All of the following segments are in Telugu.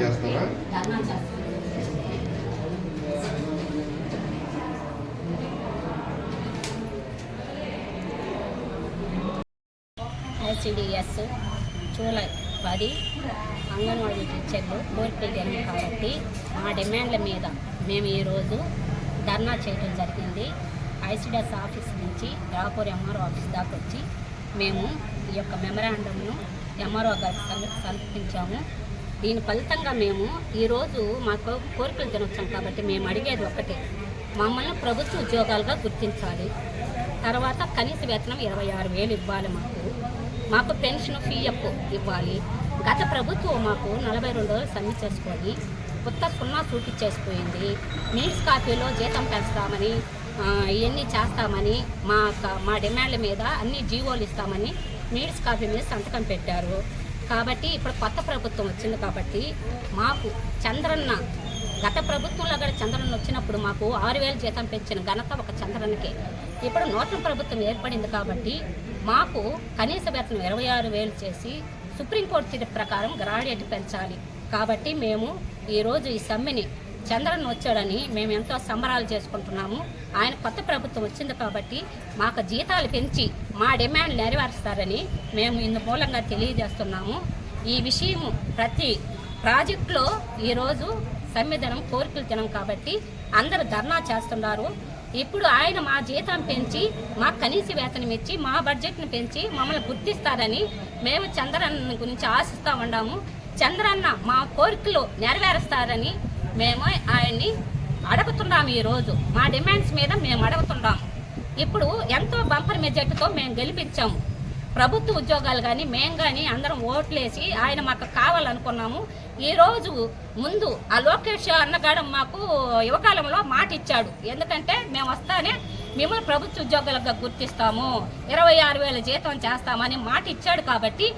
చేస్తున్నారు. ఐసిడిఎస్ జూలై పది అంగన్వాడీ టీచర్లు కోరికలు జరిగింది కాబట్టి మా డిమాండ్ల మీద మేము ఈరోజు ధర్నా చేయడం జరిగింది ఐసిడిఎస్ ఆఫీస్ నుంచి రాపూర్ ఎంఆర్ఓ ఆఫీస్ దాకా వచ్చి మేము ఈ యొక్క మెమరాండంను ఎంఆర్ఓ గారికి సమర్పించాము. దీని ఫలితంగా మేము ఈరోజు మాకు కోరికలు తినొచ్చాం కాబట్టి మేము అడిగేది ఒకటి మమ్మల్ని ప్రభుత్వ ఉద్యోగాలుగా గుర్తించాలి. తర్వాత కనీస వేతనం ఇరవై ఆరు వేలు ఇవ్వాలి మాకు. మాకు పెన్షన్ ఫీఎఫ్ ఇవ్వాలి. గత ప్రభుత్వం మాకు నలభై రెండు రోజులు సమ్మె చేసుకొని కొత్త సున్నా చూపించేసిపోయింది నీడ్స్ కాపీలో జీతం పెంచుతామని ఇవన్నీ చేస్తామని మా మా డిమాండ్ల మీద అన్ని జీవోలు ఇస్తామని నీడ్స్ కాపీ మీద సంతకం పెట్టారు. కాబట్టి ఇప్పుడు కొత్త ప్రభుత్వం వచ్చింది కాబట్టి మాకు చంద్రన్న గత ప్రభుత్వంలో కూడా చంద్రన్న వచ్చినప్పుడు మాకు ఆరు వేలు జీతం పెంచిన ఘనత ఒక చంద్రన్నకే. ఇప్పుడు నూతన ప్రభుత్వం ఏర్పడింది కాబట్టి మాకు కనీస వేతనం ఇరవై ఆరు వేలు చేసి సుప్రీంకోర్టు తీర్పు ప్రకారం గ్రాడ్యుయేట్ పెంచాలి. కాబట్టి మేము ఈరోజు ఈ సమ్మెని చంద్రన్ వచ్చాడని మేము ఎంతో సంబరాలు చేసుకుంటున్నాము. ఆయన కొత్త ప్రభుత్వం వచ్చింది కాబట్టి మాకు జీతాలు పెంచి మా డిమాండ్ నెరవేరుస్తారని మేము ఇందు మూలంగా తెలియజేస్తున్నాము. ఈ విషయం ప్రతి ప్రాజెక్టులో ఈరోజు సమ్మె దినం కోరికలు దినం కాబట్టి అందరూ ధర్నా చేస్తున్నారు. ఇప్పుడు ఆయన మా జీతం పెంచి మా కనీస వేతనం ఇచ్చి మా బడ్జెట్ను పెంచి మమ్మల్ని గుర్తిస్తారని మేము చంద్రన్న గురించి ఆశిస్తూ ఉన్నాము. చంద్రన్న మా కోరికలు నెరవేరుస్తారని మేము ఆయన్ని అడుగుతున్నాము ఈరోజు. మా డిమాండ్స్ మీద మేము అడుగుతున్నాము. ఇప్పుడు ఎంతో బంపర్ మెజార్టీతో మేము గెలిపించాము. ప్రభుత్వ ఉద్యోగాలు కానీ మేము కానీ అందరం ఓట్లేసి ఆయన మాకు కావాలనుకున్నాము. ఈరోజు ముందు ఆ లోకేష్ అన్నగాడు మాకు యువకాలంలో మాట ఇచ్చాడు. ఎందుకంటే మేము వస్తానే మిమ్మల్ని ప్రభుత్వ ఉద్యోగాలుగా గుర్తిస్తాము. ఇరవై ఆరు వేల జీతం చేస్తామని మాట ఇచ్చాడు కాబట్టి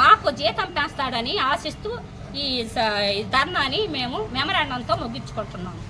మాకు జీతం పెంచుతాడని ఆశిస్తూ ఈ ధర్నాని మేము మెమరాండంతో ముగించుకుంటున్నాము